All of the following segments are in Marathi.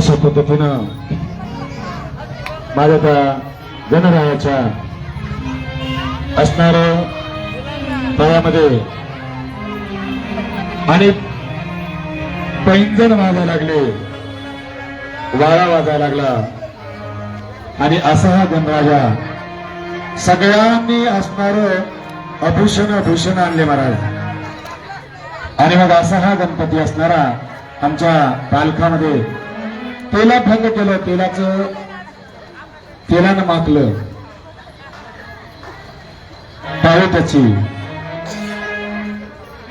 अशा पद्धतीनं माझ्या त्या गणरायाच्या असणार तळ्यामध्ये आणि पैंजण व्हायला लागले वाळा वाजायला लागला. आणि असा हा गणराजा सगळ्यांनी असणार अभूषण भूषण आणले महाराज. आणि मग असा हा गणपती असणारा आमच्या पालखामध्ये तेला भंग केलं तेलाचं तेलानं माकलं पावत्याची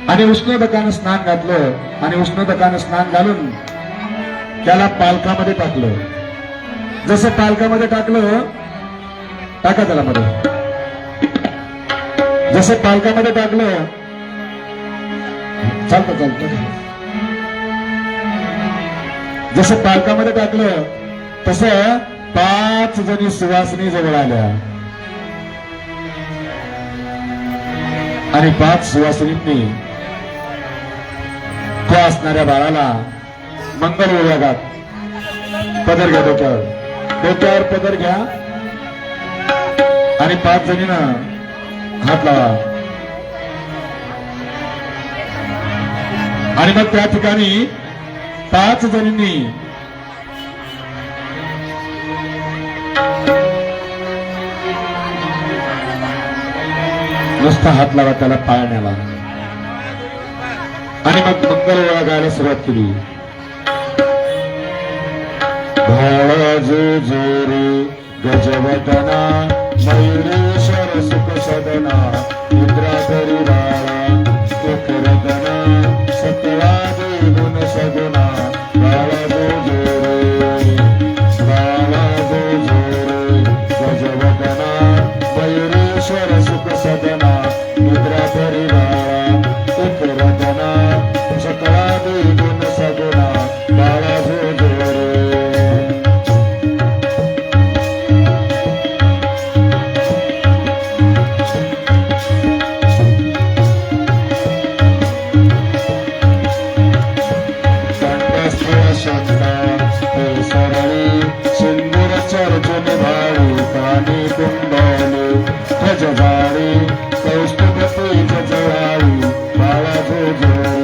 आणि उष्णदकानं स्नान घातलं आणि उष्णदकानं स्नान घालून त्याला पालकामध्ये टाकलं. जसं पालकामध्ये टाकलं टाका त्याला मध्ये. जसं पालकामध्ये टाकलं चालतं चालतं. जसं पालकामध्ये टाकलं तसं पाच जणी सुवासिनी जवळ आल्या. आणि पाच सुवासिनींनी त्या असणाऱ्या बाळाला मंगल विभागात पदर घ्या डोक्यावर. डोक्यावर पदर घ्या. आणि पाच जणीनं हात लावा. आणि मग त्या ठिकाणी पाच जणींनी नुसता हात लावा त्याला पाळण्याला आणि मग मंगल वेळा गायला सुरुवात केली. भाळाजो जोरे गजवदना मयुरेश्वर सुख सदना इंद्राधरी बाळा सुखरदना सकळा गुण सगुणा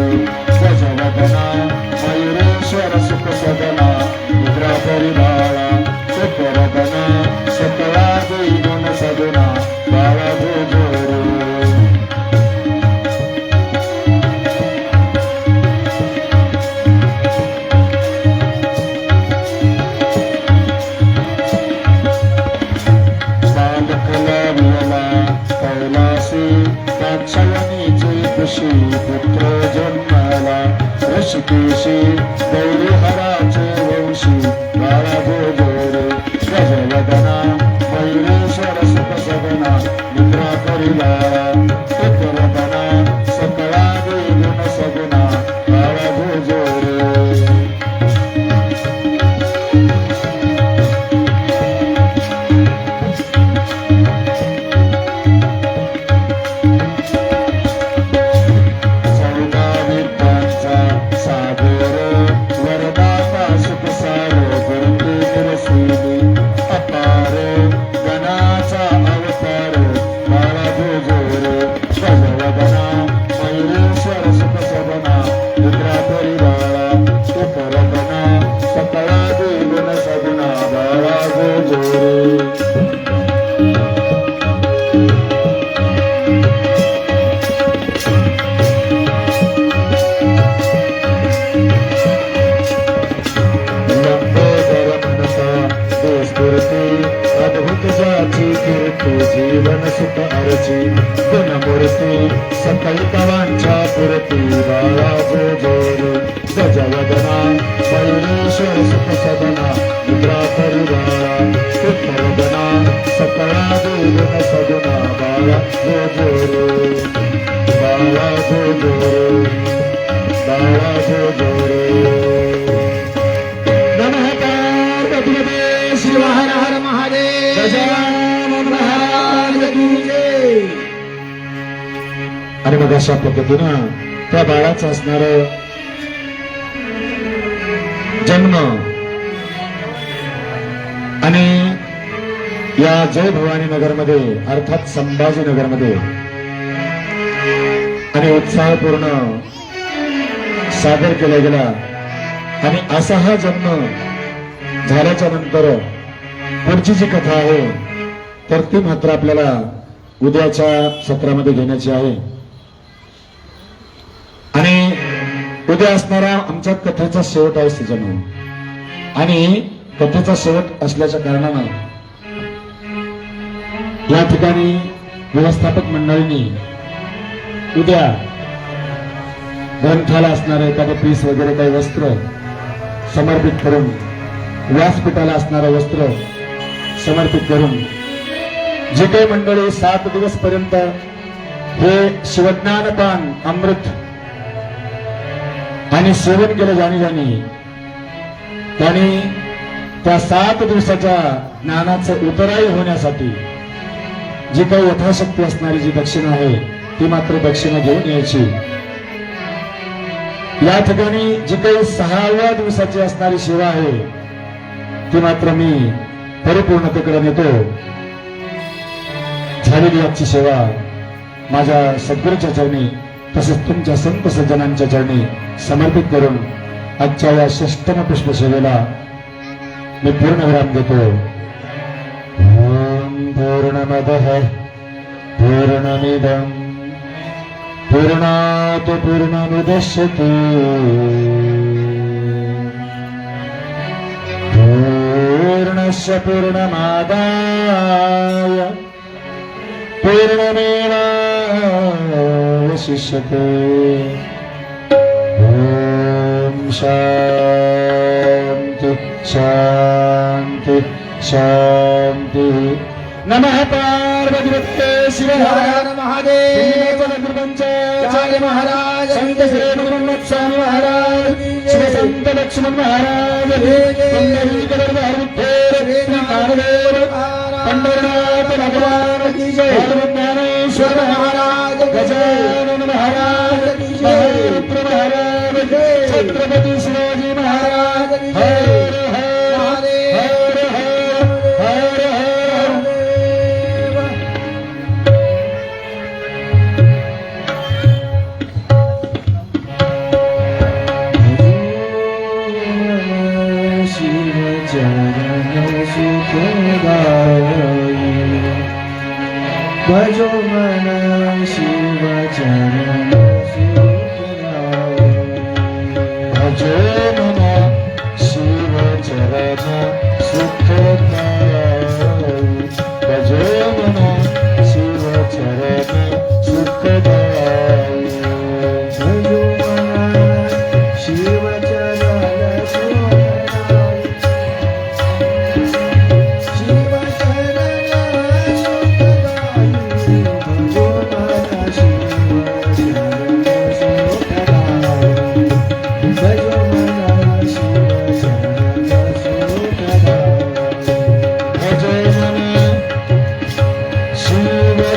जोजोरी गजवदना बाळा जो गजवदना मयुरेश्वर सुख निद्रा परिवारा उत्तरदना सकळा बोलून सगुणा बाळा भोजो बाळा भोजो बाळा नमः हर हर महादेव गजानन महाराज की जय मग अशा पद्धतीनं त्या बाळाचं असणार जन्म. आणि या जय भवानी नगरमध्ये अर्थात संभाजी नगरमध्ये आणि उत्साहपूर्ण सादर केला गेला. आणि असा हा जन्म झाल्याच्यानंतर पुढची जी कथा आहे तर ती मात्र आपल्याला उद्याच्या सत्रामध्ये घेण्याची आहे. उद्या असणारा आमच्या कथेचा शेवट आहे जन्म आणि कथेचा शेवट असल्याच्या कारणानं या ठिकाणी व्यवस्थापक मंडळींनी उद्या ग्रंथाला असणारं एखादं पीस वगैरे काही वस्त्र समर्पित करून व्यासपीठाला असणारं वस्त्र समर्पित करून जे काही मंडळी सात दिवस पर्यंत हे शिवज्ञानपान अमृत आणि सेवन केलं जाणी जाणी. त्यांनी त्या सात दिवसाच्या ज्ञानाचं उतराई होण्यासाठी जी काही यथाशक्ती असणारी जी दक्षिणा आहे ती मात्र दक्षिणा घेऊन यायची. या ठिकाणी जी काही सहाव्या दिवसाची असणारी सेवा आहे ती मात्र मी परिपूर्णतेकडे नेतो. झालेली आजची सेवा माझ्या सद्गुरूच्या चरणी तसेच तुमच्या संत सज्जनांच्या चरणी समर्पित करून आजच्या या षष्टम पुष्प सेवेला मी पूर्ण विराम देतो. ओम पूर्णमद पूर्णमिदम पूर्णात पूर्णमुदश्यते. पूर्णस्य पूर्णमादाय पूर्णमेवा पूर्णमेवावशिष्यते ॐ शान्ति शान्ति शान्तिः नमः पार्वतीभक्ते शिव हर हर महादेव चार्य महाराज संत श्री हनुमत स्वामी महाराज शिव संत लक्ष्मण महाराज पंढरीकर पंढरनाथ भगवान की जय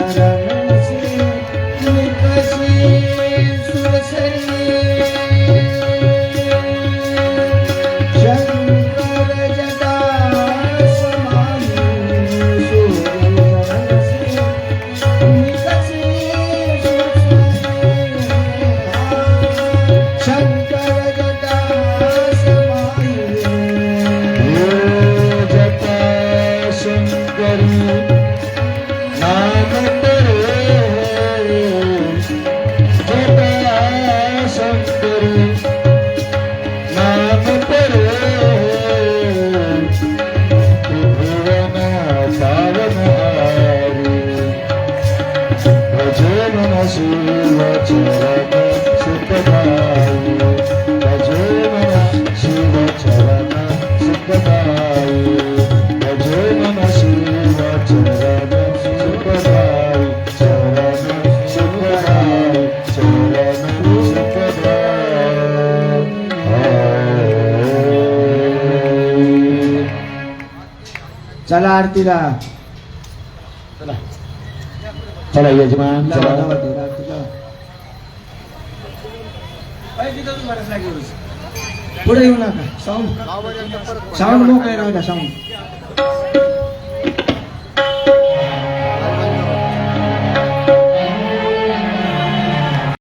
সারা आरतीला. चला. यजमान चला. पुढे येऊ नका. साऊंड साऊंड मोकळे राहू द्या साऊंड